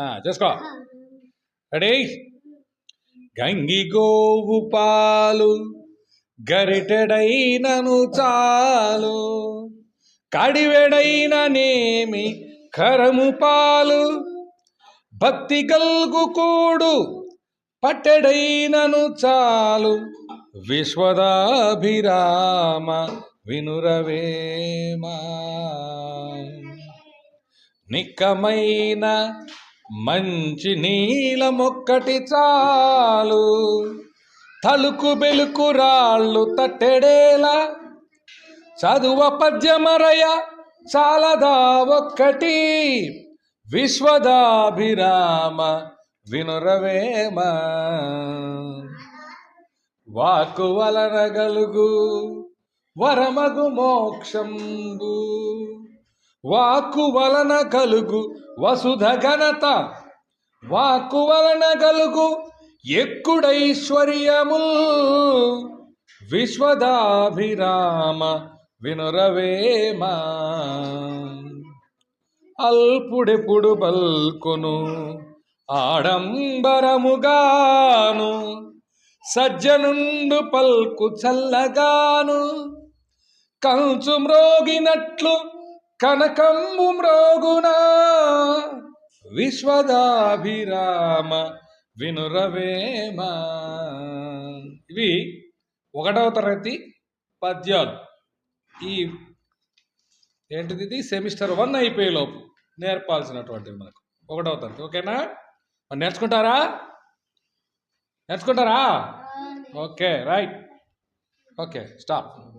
ఆ, చేసుకో. రెడీ గంగి గోవు పాలు గరిటెడైనను చాలు కడివెడైన నేమి కరము పాలు భక్తి గల్గు కూడు పట్టెడైనను చాలు విశ్వదాభిరామ వినురవేమా. నిక్కమైన మంచి నీలమొక్కటి చాలు. తలుకు బెలుకు రాళ్ళు తట్టెడేలా. చదువ పద్యమరయ చాలదా ఒక్కటి. విశ్వదాభిరామ వినురవేమ. వాకు వలనగలుగు వరమగు మోక్షంబు. వాక్కు వలన కలుగు వసుధ ఘనత. వాక్కు వలన కలుగు ఎక్కుడైశ్వర్యముల్. విశ్వదాభిరామ వినురవేమ. అల్పుడెప్పుడు బల్కును ఆడంబరముగాను సజ్జనుండు పల్కు చల్లగాను కంచు మ్రోగినట్లు కనకంబు మ్రోగునా విశ్వదాభిరామ వినురవేమ. ఇవి ఒకటవ తరగతి పద్యాలు. ఈ ఏంటిది ఇది సెమిస్టర్ వన్ అయిపోయేలోపు నేర్పాల్సినటువంటివి మనకు. ఒకటవ తరగతి. ఓకేనా? మరి నేర్చుకుంటారా? నేర్చుకుంటారా? Okay right. Okay stop.